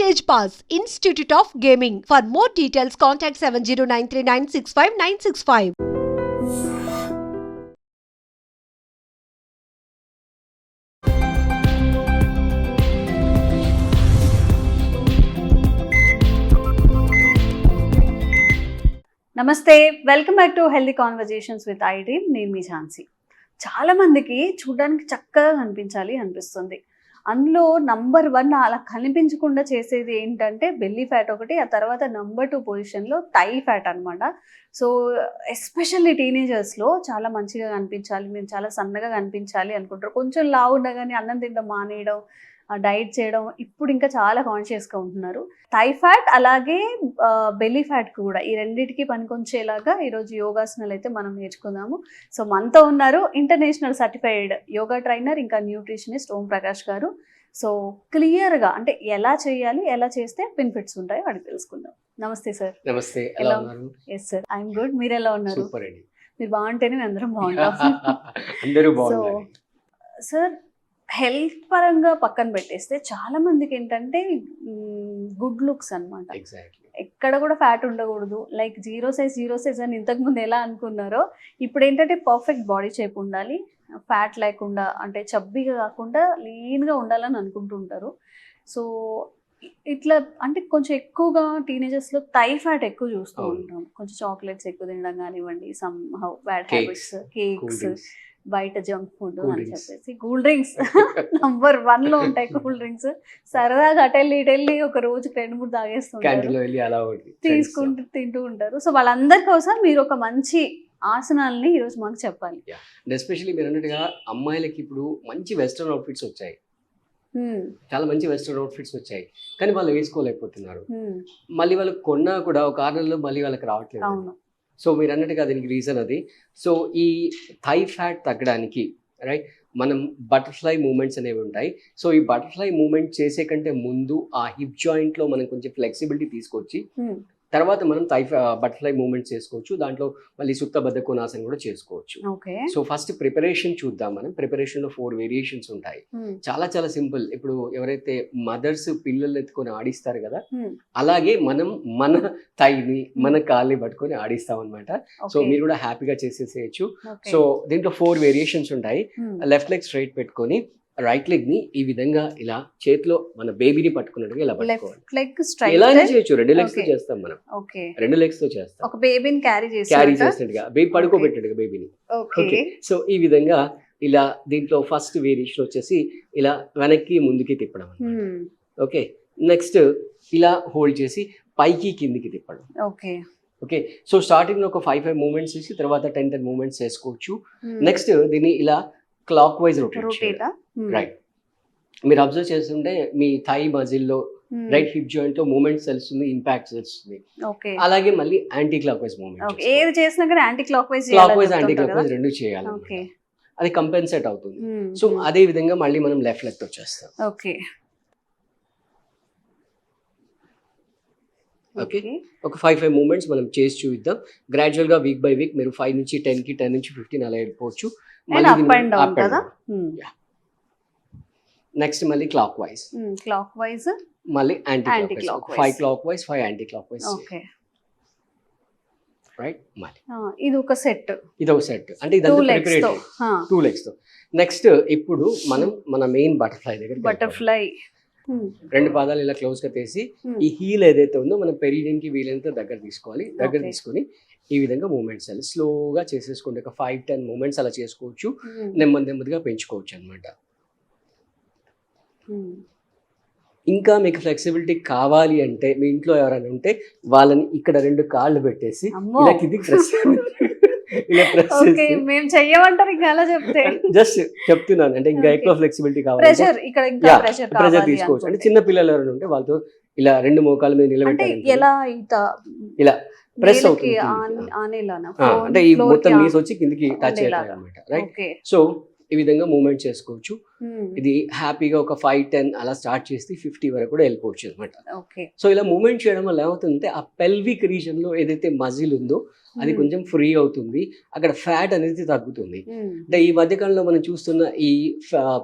Stage pass institute of gaming for more details contact seven zero nine three nine six five nine six five నమస్తే welcome back to healthy conversations with I dream నేను మీ ఝాన్సీ. చాలామందికి చూడడానికి చక్కగా కనిపించాలి అనిపిస్తుంది. అందులో నంబర్ వన్ అలా కనిపించకుండా చేసేది ఏంటంటే బెల్లీ ఫ్యాట్ ఒకటి ఆ తర్వాత నంబర్ టూ పొజిషన్లో థై ఫ్యాట్ అనమాట సో ఎస్పెషల్లీ టీనేజర్స్లో చాలా మంచిగా కనిపించాలి మేము చాలా సన్నగా కనిపించాలి అనుకుంటారు. కొంచెం లావు ఉండగానే అన్నం తినడం మానేయడం డైట్ చేయడం ఇప్పుడు ఇంకా చాలా కాన్షియస్గా ఉంటున్నారు. థై ఫ్యాట్ అలాగే బెల్లీ ఫ్యాట్ కూడా ఈ రెండింటికి పనికొంచేలాగా ఈరోజు యోగాసనాలు అయితే మనం నేర్చుకుందాము. సో మనతో ఉన్నారు ఇంటర్నేషనల్ సర్టిఫైడ్ యోగా ట్రైనర్ ఇంకా న్యూట్రిషనిస్ట్ ఓం ప్రకాష్ గారు. సో క్లియర్గా అంటే ఎలా చేయాలి ఎలా చేస్తే బెనిఫిట్స్ ఉంటాయో అడిగి తెలుసుకుందాం. నమస్తే సార్. నమస్తే ఎలా ఎలా ఉన్నారు? ఎస్ సార్ ఐఎమ్ గుడ్ మీరు ఎలా ఉన్నారు? సూపర్ అండి. మీరు బాగుంటేనే మేము అందరం బాగుంటాం. అందరూ సో బాగున్నారు సార్ హెల్త్ పరంగా పక్కన పెట్టేస్తే చాలా మందికి ఏంటంటే గుడ్ లుక్స్ అన్నమాట. ఎగ్జాక్ట్లీ ఎక్కడ కూడా ఫ్యాట్ ఉండకూడదు. Like zero size zero size అని ఇంతకు ముందు ఎలా అనుకున్నారో ఇప్పుడు ఏంటంటే పర్ఫెక్ట్ బాడీ షేప్ ఉండాలి. ఫ్యాట్ లేకుండా అంటే చబ్బీగా కాకుండా లీన్గా ఉండాలని అనుకుంటుంటారు. సో ఇట్లా అంటే కొంచెం ఎక్కువగా టీనేజర్స్లో థై ఫ్యాట్ ఎక్కువ చూస్తూ. ఉంటాం. కొంచెం చాక్లెట్స్ ఎక్కువ తినడం కానివ్వండి somehow bad habits cakes. బయట జంక్ ఫుడ్ అని. చెప్పేసి కూల్ డ్రింక్స్. నంబర్ వన్లో ఉంటాయి కూల్ డ్రింక్స్. సరదాగా అటెళ్ళి ఇటెళ్ళి ఒక రోజుకి రెండు మూడు తాగేస్తుంటారు. వెళ్ళి తీసుకుంటూ తింటూ ఉంటారు. సో వాళ్ళందరి కోసం మీరు ఒక మంచి ఆసనాలని ఈరోజు మాకు చెప్పాలి. ఎస్పెషల్లీ మీరు అన్నట్టుగా అమ్మాయిలకి ఇప్పుడు మంచి వెస్ట్రన్ అవుట్ఫిట్స్ వచ్చాయి. చాలా మంచి వెస్ట్రన్ అవుట్ఫిట్స్ వచ్చాయి. కానీ వాళ్ళు వేసుకోలేకపోతున్నారు. మళ్ళీ వాళ్ళకి కొన్నా కూడా ఒక ఆరు నెలల్లో మళ్ళీ వాళ్ళకి రావట్లేదు. సో మీరు అన్నట్టుగా దీనికి రీజన్ అది. సో ఈ థై ఫ్యాట్ తగ్గడానికి రైట్ మనం బటర్ఫ్లై మూమెంట్స్ అనేవి ఉంటాయి. సో ఈ బటర్ఫ్లై మూమెంట్ చేసే కంటే ముందు ఆ హిప్ జాయింట్లో మనం కొంచెం ఫ్లెక్సిబిలిటీ తీసుకొచ్చి hmm. తర్వాత మనం థై బటర్ఫ్లై మూమెంట్ చేసుకోవచ్చు. దాంట్లో మళ్ళీ సుప్త బద్ధ కోణాసనం కూడా చేసుకోవచ్చు. సో ఫస్ట్ ప్రిపరేషన్ చూద్దాం మనం. ప్రిపరేషన్లో ఫోర్ వేరియేషన్స్ ఉంటాయి. హ్మ్, చాలా చాలా సింపుల్ ఇప్పుడు ఎవరైతే మదర్స్ పిల్లలు ఎత్తుకొని ఆడిస్తారు కదా హ్మ్, అలాగే మనం మన థైని మన కాల్ని పట్టుకొని ఆడిస్తాం అనమాట సో మీరు కూడా హ్యాపీగా చేసేసేయచ్చు. సో దీంట్లో ఫోర్ వేరియేషన్స్ ఉంటాయి. లెఫ్ట్ లెగ్ స్ట్రైట్ పెట్టుకొని రైట్ లెగ్ని ఈ విధంగా ఇలా చేతిలో మన బేబీని పట్టుకున్నట్టుగా ఇలా పట్టుకోవాలి. ఎలా చేయొచ్చు. రెండు లెగ్స్తో. చేస్తాం మనం. రెండు లెగ్స్తో చేస్తాం. ఒక బేబీని క్యారీ క్యారీ చేసి చేసినట్టుగా బేబీ పడుకోబెట్టినట్టుగా బేబీని ఓకే సో ఈ విధంగా ఇలా దీంట్లో ఫస్ట్ వేరియేషన్ వచ్చేసి ఇలా వెనక్కి ముందుకి తిప్పడం ఓకే నెక్స్ట్ ఇలా హోల్డ్ చేసి పైకి కిందికి తిప్పడం. ఓకే ఓకే సో స్టార్టింగ్ ఒక ఫైవ్ ఫైవ్ మూమెంట్స్ చేసి తర్వాత టెన్ టెన్ మూమెంట్స్ చేసుకోవచ్చు. నెక్స్ట్ దీన్ని ఇలా క్లాక్ వైజ్ రొటేట్ రైట్ మీరు అబ్జర్వ్ చేస్తుంటే మీ థై మజిల్లో రైట్ హిప్ జాయింట్లో మూమెంట్స్ తెలుస్తుంది ఇంపాక్ట్ తెలుస్తుంది అలాగే మళ్ళీ యాంటీ క్లాక్ వైజ్ మూమెంట్ ఏది చేసినా కానీ anti clockwise clockwise anti clockwise రెండు చేయాలి అది కంపెన్సేట్ అవుతుంది. సో హ్మ్, అదే విధంగా మళ్ళీ మనం లెఫ్ట్ లెగ్ వచ్చేస్తాం. Okay okay. ఒక ఫైవ్ ఫైవ్ మూమెంట్స్ మనం చేసి చూద్దాం గ్రాడ్యువల్గా వీక్ బై వీక్ మీరు ఫైవ్ నుంచి టెన్కి టెన్ నుంచి ఫిఫ్టీన్ అలా వెళ్ళిపోవచ్చు? నెక్స్ట్ మళ్ళీ క్లాక్ వైజ్ క్లాక్ వైజ్ మళ్ళీ anti clock. Five clockwise five anti clockwise okay right మళ్ళీ. ఇది ఒక సెట్ ఇది ఒక సెట్ అంటే ప్రిపరేషన్ టూ లెగ్స్తో. నెక్స్ట్ ఇప్పుడు మనం మన మెయిన్ బటర్ఫ్లై దగ్గర బటర్ఫ్లై రెండు పాదాలు ఇలా క్లోజ్గా తీసి ఈ హీల్ ఏదైతే ఉందో మనం పెరిగిన్కి వీలైనంత దగ్గర తీసుకోవాలి. దగ్గర. తీసుకొని ఈ విధంగా మూమెంట్స్ అలా స్లోగా చేసేసుకోండి ఒక ఫైవ్ టెన్ మూమెంట్స్ అలా చేసుకోవచ్చు. నెమ్మది నెమ్మదిగా పెంచుకోవచ్చు అనమాట ఇంకా మీకు ఫ్లెక్సిబిలిటీ కావాలి అంటే మీ ఇంట్లో ఎవరైనా ఉంటే వాళ్ళని ఇక్కడ రెండు కాళ్ళు పెట్టేసి ఇలా కిందికి ప్రెస్ మేము చెయ్యమంటారు ఇంకా అలా చెప్తే. జస్ట్ చెప్తున్నాను. అంటే ఇంకా. ఎక్కువ ఫ్లెక్సిబిలిటీ కావాలి. ప్రెషర్ ఇక్కడ ఇంకా ప్రెషర్ కావాలి తీసుకోవచ్చు. అంటే. చిన్న పిల్లలు ఎవరైనా ఉంటే వాళ్ళతో ఇలా రెండు మోకాల మీద అంటే నిలబెట్టాలి ఎలా ఇలా నేలకి అవుతుంది అంటే ఈ మొత్తం నీస్ వచ్చి కిందికి టచ్ అనమాట రైట్ సో ఈ విధంగా మూమెంట్ చేసుకోవచ్చు. Hmm. ఇది హ్యాపీగా ఒక ఫైవ్ టెన్ అలా స్టార్ట్ చేసి ఫిఫ్టీ వరకు కూడా వెళ్ళిపోవచ్చు అనమాట సో ఇలా మూమెంట్ చేయడం వల్ల ఏమవుతుందంటే ఆ పెల్విక్ రీజన్లో ఏదైతే మజిల్ ఉందో అది Hmm. కొంచెం ఫ్రీ అవుతుంది. అక్కడ ఫ్యాట్ అనేది తగ్గుతుంది. Hmm. అంటే ఈ మధ్యకాలంలో మనం చూస్తున్న ఈ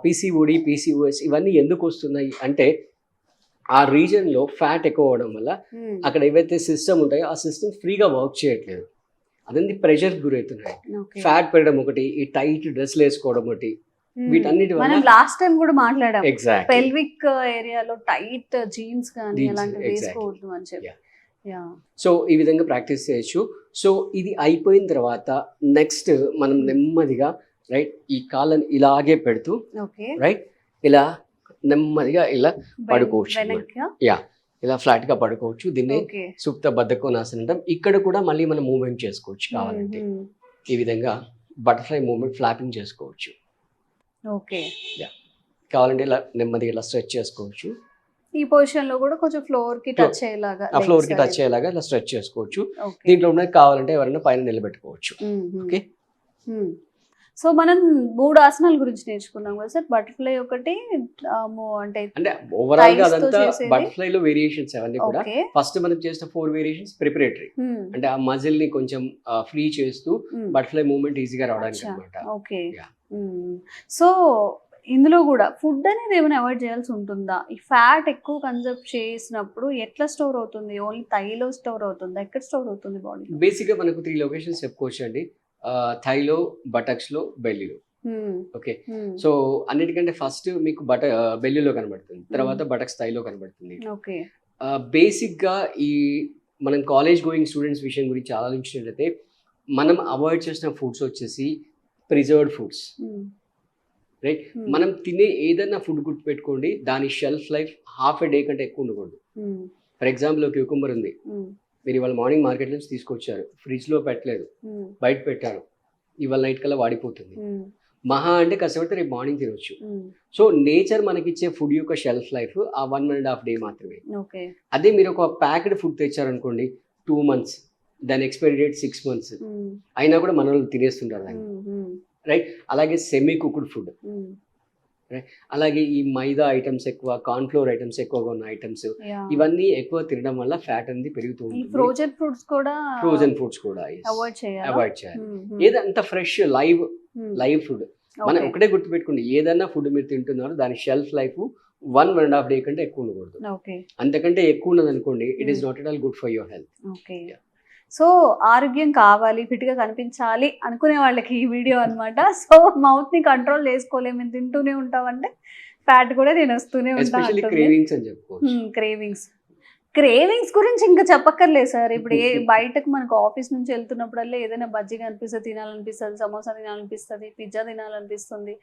పీసీఓడి పీసీఓఎస్ ఇవన్నీ ఎందుకు వస్తున్నాయి అంటే ఆ రీజన్లో ఫ్యాట్ ఎక్కువ అవడం వల్ల అక్కడ ఏవైతే సిస్టమ్ ఉంటాయో ఆ సిస్టమ్ ఫ్రీగా వర్క్ చేయట్లేదు. అదంతా ప్రెషర్ గురవుతున్నాయి. ఫ్యాట్ పెరగడం ఒకటి ఈ టైట్ డ్రెస్లు వేసుకోవడం ఒకటి. ఉమ్, వీటన్నిటి మనం లాస్ట్ టైం కూడా మాట్లాడాం. ఎగ్జాక్ట్ పెల్విక్ ఏరియాలో టైట్ జీన్స్ కానీ అలాంటివి. వేసుకోవద్దు అని చెప్పి. యా సో ఈ విధంగా ప్రాక్టీస్ చేయొచ్చు. సో ఇది అయిపోయిన తర్వాత నెక్స్ట్ మనం నెమ్మదిగా రైట్ ఈ కాళ్ళని ఇలాగే పెడుతూ రైట్ ఇలా నెమ్మదిగా ఇలా పడుకోవచ్చు. వెనక్కి? ఇలా ఫ్లాట్గా పడుకోవచ్చు. దీన్ని ఓకే. సుప్త బద్ధకోనాసనం అంటాం. ఇక్కడ కూడా మళ్ళీ మనం మూవ్మెంట్ చేసుకోవచ్చు కావాలంటే. ఈ విధంగా బటర్ఫ్లై మూవ్మెంట్ ఫ్లాపింగ్ చేసుకోవచ్చు. ఓకే. కావాలంటే ఇలా నెమ్మదిగా ఇలా స్ట్రెచ్ చేసుకోవచ్చు. ఈ పొజిషన్లో కూడా కొంచెం ఫ్లోర్కి టచ్ అయ్యేలాగా ఆ ఫ్లోర్కి టచ్. అయ్యేలాగా ఇలా స్ట్రెచ్ చేసుకోవచ్చు. దీంట్లో ఉన్నది కావాలంటే ఎవరైనా పైన నిలబెట్టుకోవచ్చు. ఓకే. సో మనం మూడు ఆసనాల గురించి నేర్చుకున్నాం కదా సార్. బటర్ఫ్లై ఒకటి అంటే అంటే ఓవరాల్గా అదంతా? బటర్ఫ్లై లో వేరియేషన్స్ అవన్నీ కూడా? ఫస్ట్ మనం చేసిన ఫోర్ వేరియేషన్స్ ప్రిపరేటరీ అంటే ఆ మజిల్ని కొంచెం ఫ్రీ చేస్తూ. బటర్ఫ్లై మూవ్మెంట్ ఈజీగా రావడానికి. అనమాట ఓకే. సో ఇందులో కూడా ఫుడ్ అనేది ఏమైనా అవాయిడ్ చేయాల్సి ఉంటుందా? ఈ ఫ్యాట్ ఎక్కువ కన్సెప్ట్ చేసినప్పుడు ఎట్లా స్టోర్ అవుతుంది? ఓన్లీ థైలో స్టోర్ అవుతుందా? ఎక్కడ స్టోర్ అవుతుంది బాడీ బేసిక్గా మనకు త్రీ లొకేషన్స్ చెప్పుకోవచ్చు అండి థైలో బటక్స్లో బెల్లీలో ఓకే. సో అన్నిటికంటే ఫస్ట్ మీకు బట బెల్లీలో కనబడుతుంది. తర్వాత బటక్స్ థైలో కనబడుతుంది. ఓకే. బేసిక్గా ఈ మనం కాలేజ్ గోయింగ్ స్టూడెంట్స్ విషయం గురించి ఆలోచించినట్లయితే మనం అవాయిడ్ చేసిన ఫుడ్స్ వచ్చేసి ప్రిజర్వ్డ్ ఫుడ్స్. రైట్? మనం తినే ఏదైనా ఫుడ్ గుర్తుపెట్టుకోండి దాని shelf life half a day కంటే ఎక్కువ ఉండకూడదు. ఫర్ ఎగ్జాంపుల్ ఒక క్యూకుంబర్ ఉంది. మీరు ఇవాళ మార్నింగ్ మార్కెట్ నుంచి తీసుకొచ్చారు. ఫ్రిడ్జ్లో పెట్టలేదు బయట పెట్టారు. ఇవాళ నైట్ కల్లా వాడిపోతుంది. మహా అంటే కష్టపడితే రేపు మార్నింగ్ తినొచ్చు. సో నేచర్ మనకిచ్చే ఫుడ్ యొక్క షెల్ఫ్ లైఫ్ ఆ వన్ అండ్ హాఫ్ డే మాత్రమే. అదే మీరు ఒక ప్యాకెడ్ ఫుడ్ తెచ్చారనుకోండి టూ మంత్స్ దాని ఎక్స్పైరీ డేట్ సిక్స్ మంత్స్. అయినా కూడా మన వాళ్ళు తినేస్తుంటారు దాన్ని. అలాగే సెమీ కుక్డ్ ఫుడ్. అలాగే ఈ మైదా ఐటమ్స్ ఎక్కువ కార్న్ఫ్లోర్ ఐటమ్స్ ఎక్కువగా ఉన్న ఐటమ్స్ ఇవన్నీ ఎక్కువ తినడం వల్ల ఫ్యాట్ అనేది పెరుగుతూ ఉంటుంది. ఫ్రోజన్ ఫుడ్స్ కూడా ఫ్రోజన్ ఫుడ్స్ కూడా అవాయిడ్ చేయాలి? అవాయిడ్ చేయాలి. ఏదంతా ఫ్రెష్ లైవ్ లైవ్ ఫుడ్ మనం ఒకటే గుర్తుపెట్టుకోండి ఏదైనా ఫుడ్ మీరు తింటున్నారో దాని shelf life one one and half day కంటే ఎక్కువ ఉండకూడదు. అంతకంటే ఎక్కువ ఉన్నది అనుకోండి it is. Not at all good for your health okay so ఆరోగ్యం కావాలి ఫిట్గా కనిపించాలి అనుకునే వాళ్ళకి ఈ వీడియో అన్నమాట. సో మౌత్ని కంట్రోల్ చేసుకోలేము. మేము తింటూనే ఉంటామంటే ఫ్యాట్ కూడా నేను వస్తూనే ఉంటాను క్రేవింగ్స్ క్రేవింగ్స్ క్రేవింగ్స్ గురించి ఇంకా చెప్పక్కర్లేదు సార్. ఇప్పుడు ఏ బయటకు మనకు ఆఫీస్ నుంచి వెళ్తున్నప్పుడల్లా ఏదైనా బజ్జీ కనిపిస్తుంది తినాలనిపిస్తుంది సమోసా తినాలనిపిస్తుంది పిజ్జా తినాలనిపిస్తుంది.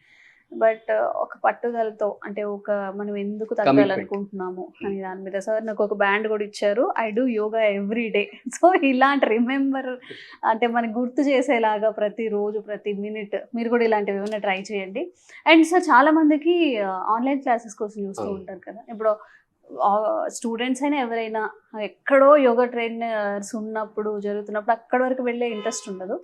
బట్ ఒక పట్టుదలతో అంటే ఒక మనం ఎందుకు తగ్గాలనుకుంటున్నాము అని దాని మీద. సార్ నాకు ఒక బ్యాండ్ కూడా ఇచ్చారు. I do yoga every day. So ఇలాంటి రిమెంబర్ అంటే మనకి గుర్తు చేసేలాగా ప్రతి రోజు ప్రతి మినిట్ మీరు కూడా ఇలాంటివి ఏమైనా ట్రై చేయండి. అండ్ సార్ చాలా మందికి ఆన్లైన్ క్లాసెస్ కోసం చూస్తూ. ఉంటారు కదా. ఇప్పుడు స్టూడెంట్స్ అయినా ఎవరైనా ఎక్కడో యోగా ట్రైనర్స్ ఉన్నప్పుడు జరుగుతున్నప్పుడు అక్కడ వరకు వెళ్ళే ఇంట్రెస్ట్ ఉండదు.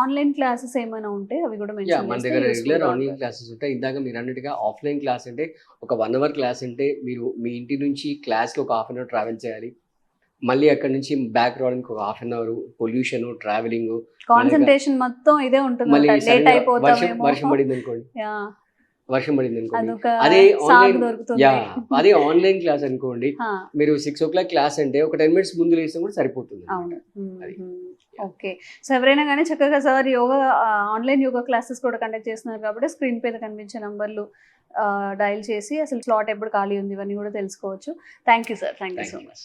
ఆన్లైన్ క్లాసెస్ ఏమైనా ఉంటే అవి కూడా మన దగ్గర రెగ్యులర్ ఆన్లైన్ క్లాసెస్ ఉంటాయి. ఇందాక మీరు అన్నట్టుగా ఆఫ్లైన్ క్లాస్ అంటే ఒక వన్ అవర్ క్లాస్ అంటే మీరు మీ ఇంటి నుంచి క్లాస్కి ఒక హాఫ్ అన్ అవర్ ట్రావెల్ చేయాలి. మళ్ళీ అక్కడ నుంచి బ్యాక్ రావడానికి ఒక half an hour pollution travelling concentration మొత్తం ఇదే ఉంటుంది వర్షం పడింది అనుకోండి వర్షం పడింది అనుకోండి అదే ఆన్లైన్ యా అదే ఆన్లైన్ క్లాస్ అనుకోండి. మీరు సిక్స్ ఓ క్లాక్ క్లాస్ అంటే ఒక టెన్ మినిట్స్ ముందు లేస్తే కూడా సరిపోతుంది. ఓకే. సో ఎవరైనా కానీ చక్కగా sir yoga online yoga classes కూడా కండక్ట్ చేస్తున్నారు కాబట్టి స్క్రీన్ పైన కనిపించే నంబర్లు డయల్ చేసి అసలు స్లాట్ ఎప్పుడు ఖాళీ ఉంది ఇవన్నీ కూడా తెలుసుకోవచ్చు. Thank you sir thank you so. Much